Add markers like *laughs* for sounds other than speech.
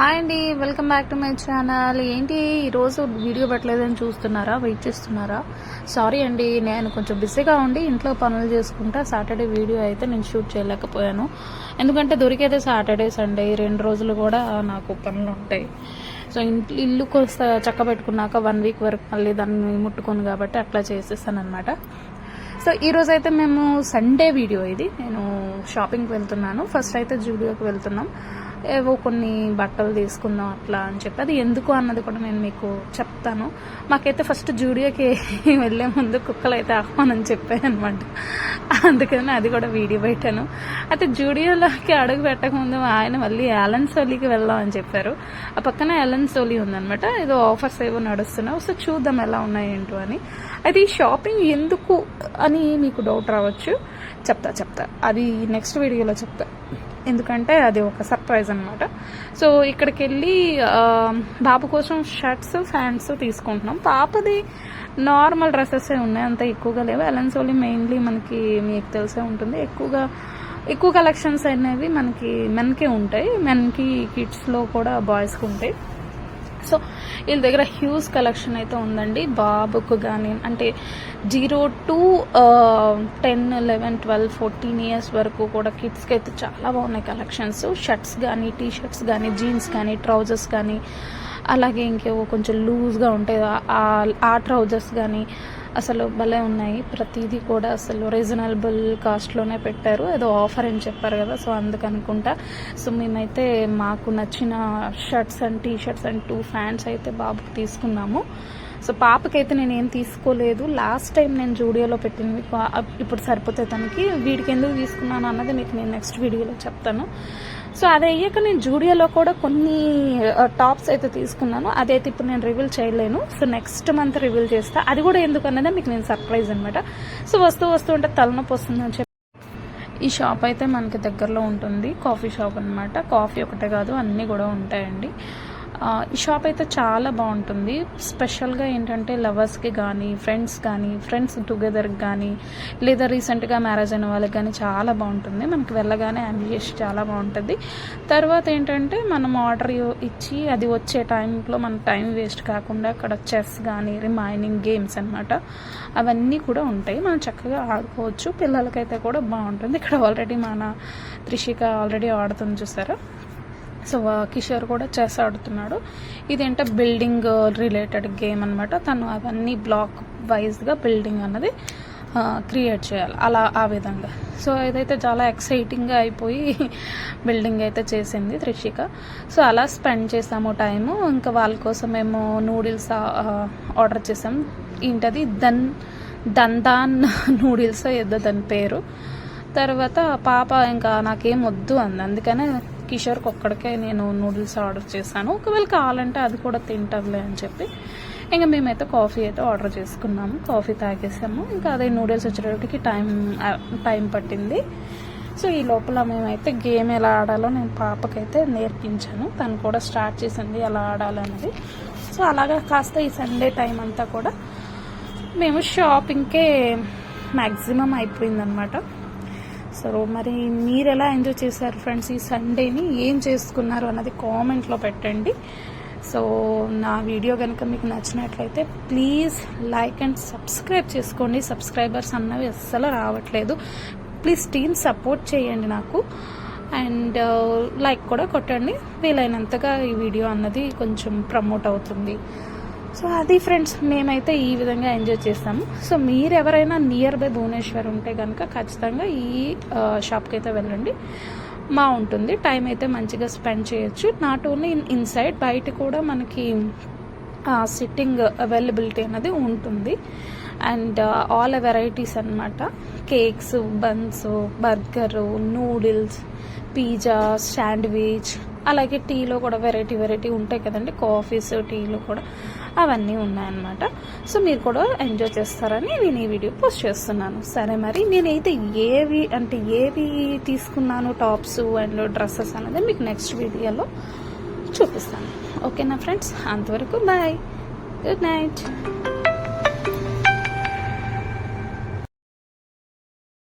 Hi అండి welcome back to my channel. ఏంటి ఈరోజు వీడియో పెట్టలేదని చూస్తున్నారా? వెయిట్ చేస్తున్నారా? సారీ అండి నేను కొంచెం బిజీగా ఉండి ఇంట్లో పనులు చేసుకుంటా సాటర్డే వీడియో అయితే నేను షూట్ చేయలేకపోయాను. ఎందుకంటే దొరికేదే సాటర్డే సండే. రెండు రోజులు కూడా నాకు పనులు ఉంటాయి. సో ఇంట్లో ఇల్లు కొంత చక్క పెట్టుకున్నాక వన్ వీక్ వరకు మళ్ళీ దాన్ని ముట్టుకోను కాబట్టి అట్లా చేసేస్తాను అనమాట సో ఈరోజు అయితే మేము సండే వీడియో ఇది. నేను షాపింగ్కి వెళ్తున్నాను. ఫస్ట్ అయితే జూడియోకి వెళ్తున్నాం. ఏవో కొన్ని బట్టలు తీసుకుందాం అట్లా అని చెప్పి. అది ఎందుకు అన్నది కూడా నేను మీకు చెప్తాను. మాకైతే ఫస్ట్ జూడియోకి *laughs* వెళ్ళే ముందు కుక్కలు అయితే ఆహ్వానం చెప్పాయి అనమాట అందుకని అది కూడా వీడియో పెట్టాను. అయితే జూడియోలోకి అడుగు పెట్టకముందు ఆయన మళ్ళీ యాలన్ సోలీకి వెళ్దాం అని చెప్పారు. ఆ పక్కన యాలన్ సోలీ ఉందనమాట ఏదో ఆఫర్స్ ఏవో నడుస్తున్నావు సో చూద్దాం ఎలా ఉన్నాయి ఏంటో అని. అయితే ఈ షాపింగ్ ఎందుకు అని మీకు డౌట్ రావచ్చు. చెప్తా చెప్తా. అది నెక్స్ట్ వీడియోలో చెప్తా. ఎందుకంటే అది ఒక సర్ప్రైజ్ అనమాట సో ఇక్కడికి వెళ్ళి బాబు కోసం షర్ట్స్ ఫ్యాంట్స్ తీసుకుంటున్నాం. పాపది నార్మల్ డ్రెస్సెస్ ఉన్నాయి. అంత ఎక్కువగా లేవు. ఎలన్సోలి మెయిన్లీ మనకి మీకు తెలిసే ఉంటుంది. ఎక్కువగా ఎక్కువ కలెక్షన్స్ అనేవి మనకి మెన్కే ఉంటాయి. మెన్కి కిడ్స్లో కూడా బాయ్స్కి ఉంటాయి. సో వీళ్ళ దగ్గర హ్యూజ్ కలెక్షన్ అయితే ఉందండి. బాబుకు కానీ అంటే zero to ten eleven twelve fourteen years వరకు కూడా కిడ్స్కి అయితే చాలా బాగున్నాయి కలెక్షన్స్. షర్ట్స్ కానీ టీ షర్ట్స్ కానీ జీన్స్ కానీ ట్రౌజర్స్ కానీ అలాగే ఇంకేవో కొంచెం లూజ్గా ఉంటాయి. ఆ- ఆ- ఆ ట్రౌజర్స్ కానీ అసలు భలే ఉన్నాయి. ప్రతిదీ కూడా అసలు రీజనబుల్ కాస్ట్లోనే పెట్టారు. ఏదో ఆఫర్ అని చెప్పారు కదా సో అందుకనుకుంటా సో మేమైతే మాకు నచ్చిన shirts and T shirts and two fans అయితే బాబుకి తీసుకున్నాము. సో పాపకైతే నేను ఏం తీసుకోలేదు. లాస్ట్ టైం నేను జూడియోలో పెట్టింది పా- ఇప్పుడు సరిపోతే తనకి. వీడికి ఎందుకు తీసుకున్నాను అన్నది మీకు నేను నెక్స్ట్ వీడియోలో చెప్తాను. సో అది అయ్యాక నేను జూడియోలో కూడా కొన్ని టాప్స్ అయితే తీసుకున్నాను. అదైతే ఇప్పుడు నేను రివీల్ చేయలేను. సో నెక్స్ట్ మంత్ రివీల్ చేస్తా. అది కూడా ఎందుకు అన్నదే మీకు నేను సర్ప్రైజ్ అనమాట సో వస్తూ వస్తూ ఉంటే తలనొప్పి వస్తుందని చెప్పి. ఈ షాప్ అయితే మనకి దగ్గరలో ఉంటుంది. కాఫీ షాప్ అన్నమాట. కాఫీ ఒకటే కాదు అన్నీ కూడా ఉంటాయండి. ఈ షాప్ అయితే చాలా బాగుంటుంది. స్పెషల్గా ఏంటంటే లవర్స్కి కానీ ఫ్రెండ్స్ కానీ ఫ్రెండ్స్ టుగెదర్కి కానీ లేదా రీసెంట్గా మ్యారేజ్ అయిన వాళ్ళకి కానీ చాలా బాగుంటుంది. మనకి వెళ్ళగానే అంబియస్ చాలా బాగుంటుంది. తర్వాత ఏంటంటే మనం ఆర్డర్ ఇచ్చి అది వచ్చే టైంలో మన టైం వేస్ట్ కాకుండా అక్కడ చెస్ కానీ రిమైనింగ్ గేమ్స్ అన్నమాట అవన్నీ కూడా ఉంటాయి. మనం చక్కగా ఆడుకోవచ్చు. పిల్లలకైతే కూడా బాగుంటుంది. ఇక్కడ ఆల్రెడీ మన త్రిషిక ఆల్రెడీ ఆడుతుంది చూసారా? సో కిషోర్ కూడా చెస్ ఆడుతున్నాడు. ఇదేంటే బిల్డింగ్ రిలేటెడ్ గేమ్ అనమాట తను అవన్నీ బ్లాక్ వైజ్గా బిల్డింగ్ అన్నది క్రియేట్ చేయాలి. అలా ఆ విధంగా. సో ఇదైతే చాలా ఎక్సైటింగ్గా అయిపోయి బిల్డింగ్ అయితే చేసింది త్రిషిక. సో అలా స్పెండ్ చేసాము టైము. ఇంకా వాళ్ళ కోసం మేము నూడిల్స్ ఆర్డర్ చేసాం. ఏంటది? దన్ దందాన్ నూడిల్స్ ఏదో దాని పేరు. తర్వాత పాప ఇంకా నాకేం వద్దు అంది. అందుకనే కిషోర్కి ఒక్కడికే నేను నూడిల్స్ ఆర్డర్ చేశాను. ఒకవేళ కావాలంటే అది కూడా తింటారులే అని చెప్పి ఇంకా మేమైతే కాఫీ అయితే ఆర్డర్ చేసుకున్నాము. కాఫీ తాగేసాము. ఇంకా అదే నూడిల్స్ వచ్చేటప్పటికి టైం టైం పట్టింది. సో ఈ లోపల మేమైతే గేమ్ ఎలా ఆడాలో నేను పాపకైతే నేర్పించాను. తను కూడా స్టార్ట్ చేసింది ఎలా ఆడాలన్నది. సో అలాగా కాస్త ఈ సండే టైం అంతా కూడా మేము షాపింగ్కే మ్యాక్సిమం అయిపోయిందనమాట సో మరి మీరు ఎలా ఎంజాయ్ చేశారు ఫ్రెండ్స్ ఈ సండేని? ఏం చేసుకున్నారు అన్నది కామెంట్లో పెట్టండి. సో నా వీడియో కనుక మీకు నచ్చినట్లయితే ప్లీజ్ లైక్ అండ్ సబ్స్క్రైబ్ చేసుకోండి. సబ్స్క్రైబర్స్ అన్నవి అస్సలు రావట్లేదు. ప్లీజ్ టీమ్ సపోర్ట్ చేయండి నాకు. అండ్ లైక్ కూడా కొట్టండి. వీలైనంతగా ఈ వీడియో అన్నది కొంచెం ప్రమోట్ అవుతుంది. సో అది ఫ్రెండ్స్ మేమైతే ఈ విధంగా ఎంజాయ్ చేస్తాము. సో మీరు ఎవరైనా నియర్ బై భువనేశ్వర్ ఉంటే కనుక ఖచ్చితంగా ఈ షాప్కి అయితే వెళ్ళండి. మా ఉంటుంది. టైం అయితే మంచిగా స్పెండ్ చేయొచ్చు. నాట్ ఓన్లీ ఇన్ ఇన్సైడ్ బయట కూడా మనకి సిట్టింగ్ అవైలబిలిటీ అనేది ఉంటుంది. అండ్ ఆల్ వెరైటీస్ అన్నమాట. Cakes buns burger noodles pizza sandwich అలాగే టీలో కూడా వెరైటీ వెరైటీ ఉంటాయి కదండి. కాఫీస్ టీలు కూడా అవన్నీ ఉన్నాయన్నమాట. సో మీరు కూడా ఎంజాయ్ చేస్తారని నేను ఈ వీడియో పోస్ట్ చేస్తున్నాను. సరే మరి నేనైతే ఏవి అంటే ఏవి తీసుకున్నాను టాప్స్ అండ్ డ్రెస్సెస్ అనేది మీకు నెక్స్ట్ వీడియోలో చూపిస్తాను. ఓకేనా ఫ్రెండ్స్? అంతవరకు బాయ్. Good night.